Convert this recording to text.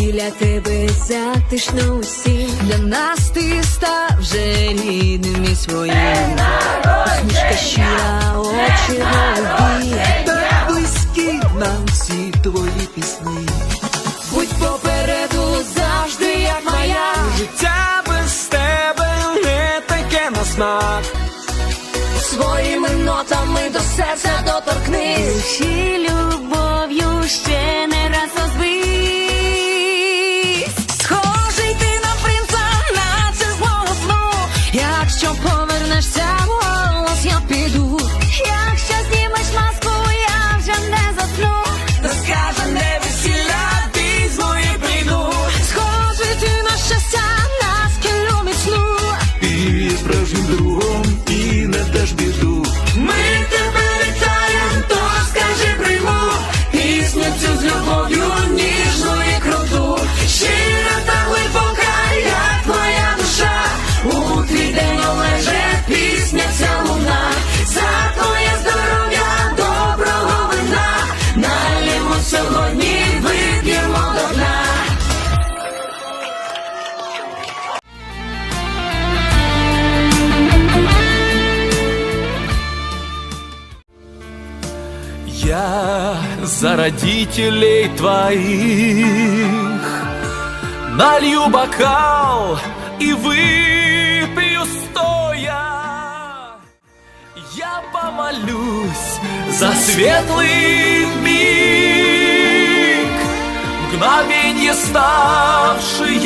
біля тебе затишно усім. Для нас ти став вже рідним і своїм. Усмішка щира, очі голубі. Так близькі нам всі твої пісні. Будь попереду завжди, як моя. Життя без тебе не таке на смак. Своїми нотами до серця доторкнись. Я за родителей твоих. Налью бокал и выпью стоя. Я помолюсь за светлый миг Мгновенье ставший